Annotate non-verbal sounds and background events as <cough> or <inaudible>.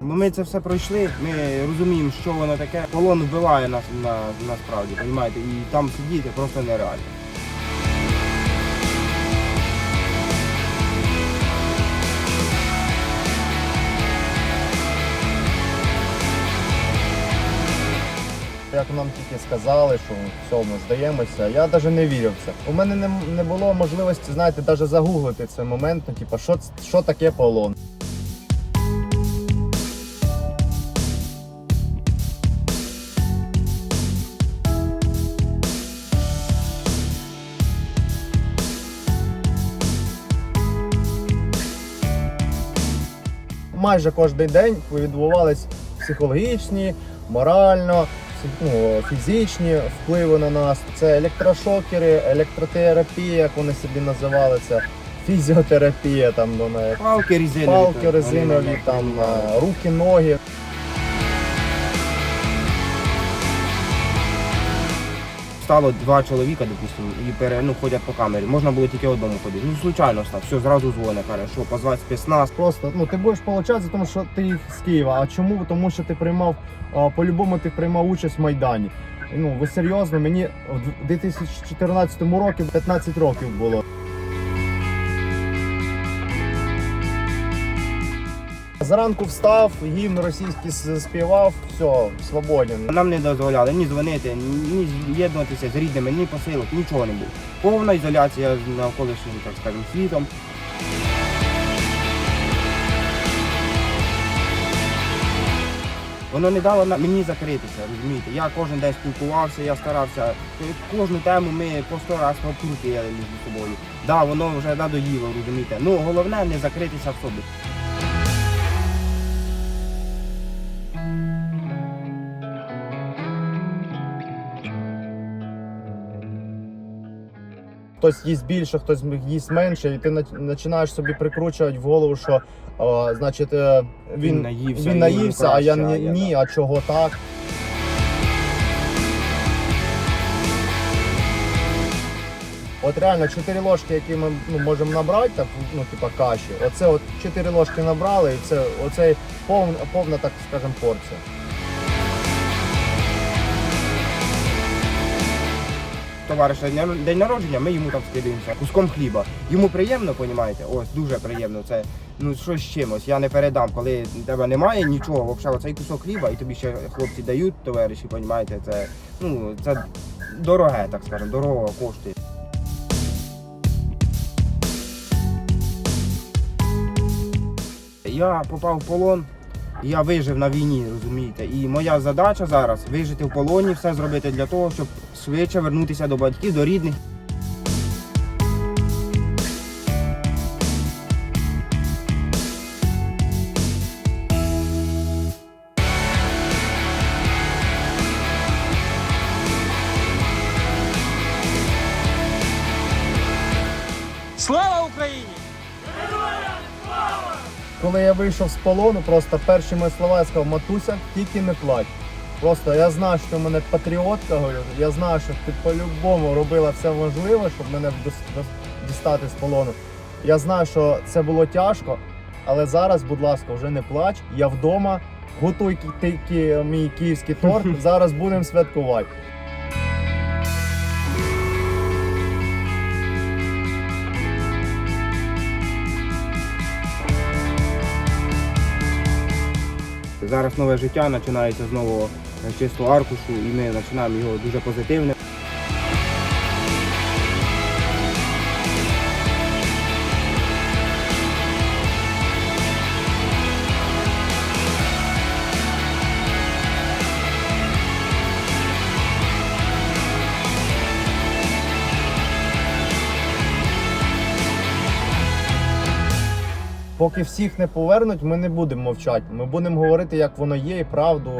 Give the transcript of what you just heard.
Ми це все пройшли, ми розуміємо, що воно таке. Полон вбиває нас на, насправді, розумієте, і там сидіти просто нереально. Як нам тільки сказали, що все, ми здаємося, я навіть не вірив в це. У мене не, не було можливості, знаєте, навіть загуглити цей момент, ну, типу, що, що таке полон. Майже кожен день відбувались психологічні, морально, ну, фізичні впливи на нас. Це електрошокери, електротерапія, як вони собі називали це, фізіотерапія, там думаю, Палки резинові. палки резинові, там е, руки, ноги. Стало два чоловіка, допустимо, і пере, ну, ходять по камері. Можна було тільки одному ходити. Ну, случайно став, все, зразу дзвонить, каже, що позвати спецназ. Просто ну ти будеш получати, тому що ти з Києва. А чому? Тому що ти приймав по-любому ти приймав участь в Майдані. Ну ви серйозно, мені в 2014 році 15 років було. Зранку встав, гімн російський співав, все, свободен. Нам не дозволяли ні дзвонити, ні з'єднуватися з рідними, ні посилок, нічого не було. Повна ізоляція з навколишнім, так скажемо, світом. Воно не дало мені закритися, розумієте. Я кожен день спілкувався, я старався. Кожну тему ми по сто раз обкрутили між собою. Да, воно вже надоїло, розумієте. Ну головне не закритися в собі. Хтось їсть більше, хтось їсть менше, і ти починаєш собі прикручувати в голову, що о, значить е, він, Він наївся, він наївся, йому а я ні, я ні, а чого так? От реально 4 ложки, які ми ну, можемо набрати, так, ну, типа каші, оце от 4 ложки набрали, і це оце повна, повна, так скажемо, порція. Товариша день народження, ми йому там скидаємося куском хліба. Йому приємно, понімаєте? Ось дуже приємно. Це ну щось з чимось. Я не передам, коли тебе немає нічого. Взагалі, оцей кусок хліба, і тобі ще хлопці дають, товариші, понімаєте? Це ну це дороге, так скажемо, дорого коштує. Я попав в полон. Я вижив на війні, розумієте, і моя задача зараз вижити в полоні, все зробити для того, щоб швидше вернутися до батьків, до рідних. Слава Коли я вийшов з полону, просто перші мої слова я сказав, матуся, тільки не плач. Просто я знаю, що в мене патріотка, говорю, я знаю, що ти по-любому робила все можливе, щоб мене дістати з полону. Я знаю, що це було тяжко, але зараз, будь ласка, вже не плач. Я вдома, готуй ки- ти ки- мій київський торт. <laughs> Зараз будемо святкувати. Зараз нове життя починається з нового е, чистого аркушу, і ми починаємо його дуже позитивне. Поки всіх не повернуть, ми не будемо мовчати. Ми будемо говорити, як воно є, і правду.